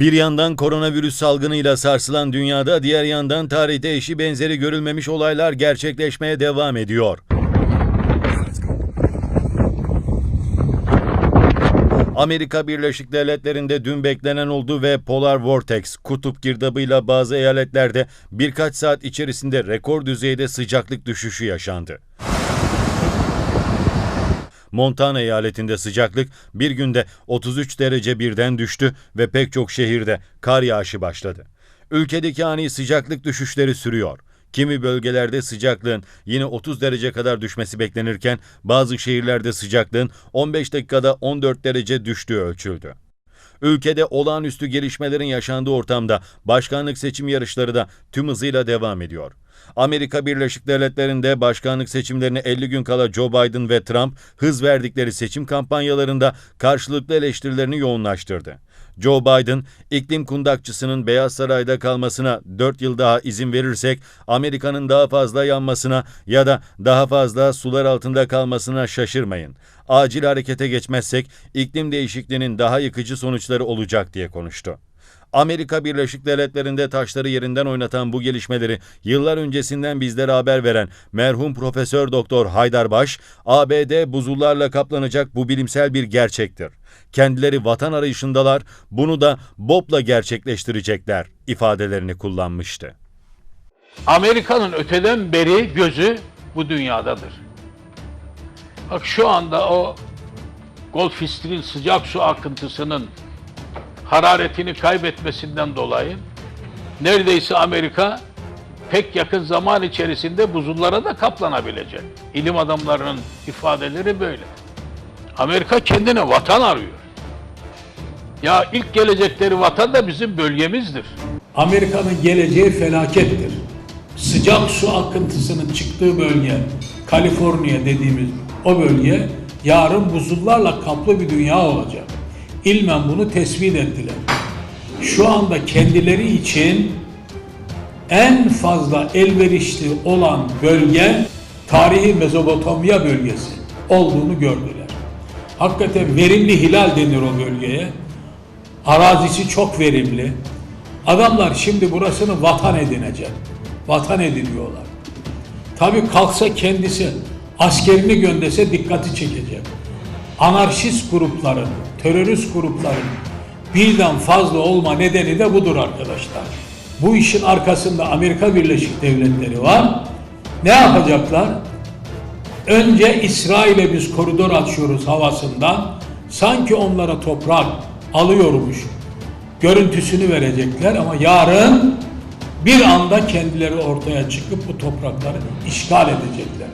Bir yandan koronavirüs salgınıyla sarsılan dünyada diğer yandan tarihte eşi benzeri görülmemiş olaylar gerçekleşmeye devam ediyor. Amerika Birleşik Devletleri'nde dün beklenen oldu ve Polar Vortex, kutup girdabıyla bazı eyaletlerde birkaç saat içerisinde rekor düzeyde sıcaklık düşüşü yaşandı. Montana eyaletinde sıcaklık bir günde 33 derece birden düştü ve pek çok şehirde kar yağışı başladı. Ülkedeki ani sıcaklık düşüşleri sürüyor. Kimi bölgelerde sıcaklığın yine 30 derece kadar düşmesi beklenirken bazı şehirlerde sıcaklığın 15 dakikada 14 derece düştüğü ölçüldü. Ülkede olağanüstü gelişmelerin yaşandığı ortamda başkanlık seçim yarışları da tüm hızıyla devam ediyor. Amerika Birleşik Devletleri'nde başkanlık seçimlerine 50 gün kala Joe Biden ve Trump hız verdikleri seçim kampanyalarında karşılıklı eleştirilerini yoğunlaştırdı. Joe Biden, iklim kundakçısının Beyaz Saray'da kalmasına 4 yıl daha izin verirsek Amerika'nın daha fazla yanmasına ya da daha fazla sular altında kalmasına şaşırmayın. Acil harekete geçmezsek iklim değişikliğinin daha yıkıcı sonuçları olacak diye konuştu. Amerika Birleşik Devletleri'nde taşları yerinden oynatan bu gelişmeleri yıllar öncesinden bizlere haber veren merhum Profesör Doktor Haydar Baş, ABD buzullarla kaplanacak bu bilimsel bir gerçektir. Kendileri vatan arayışındalar, bunu da BOP'la gerçekleştirecekler ifadelerini kullanmıştı. Amerika'nın öteden beri gözü bu dünyadadır. Bak şu anda o Stream sıcak su akıntısının hararetini kaybetmesinden dolayı neredeyse Amerika pek yakın zaman içerisinde buzullara da kaplanabilecek. İlim adamlarının ifadeleri böyle. Amerika kendine vatan arıyor. Ya ilk gelecekleri vatan da bizim bölgemizdir. Amerika'nın geleceği felakettir. Sıcak su akıntısının çıktığı bölge, Kaliforniya dediğimiz o bölge yarın buzullarla kaplı bir dünya olacak. İlmen bunu tespit ettiler. Şu anda kendileri için en fazla elverişli olan bölge tarihi Mezopotamya bölgesi olduğunu gördüler. Hakikaten verimli hilal denir o bölgeye. Arazisi çok verimli. Adamlar şimdi burasını vatan edinecek. Vatan ediniyorlar. Tabii kalksa kendisi askerini gönderse dikkati çekecek. Anarşist grupların, terörist grupların birden fazla olma nedeni de budur arkadaşlar. Bu işin arkasında Amerika Birleşik Devletleri var. Ne yapacaklar? Önce İsrail'e biz koridor açıyoruz havasından. Sanki onlara toprak alıyormuş görüntüsünü verecekler ama yarın bir anda kendileri ortaya çıkıp bu toprakları işgal edecekler.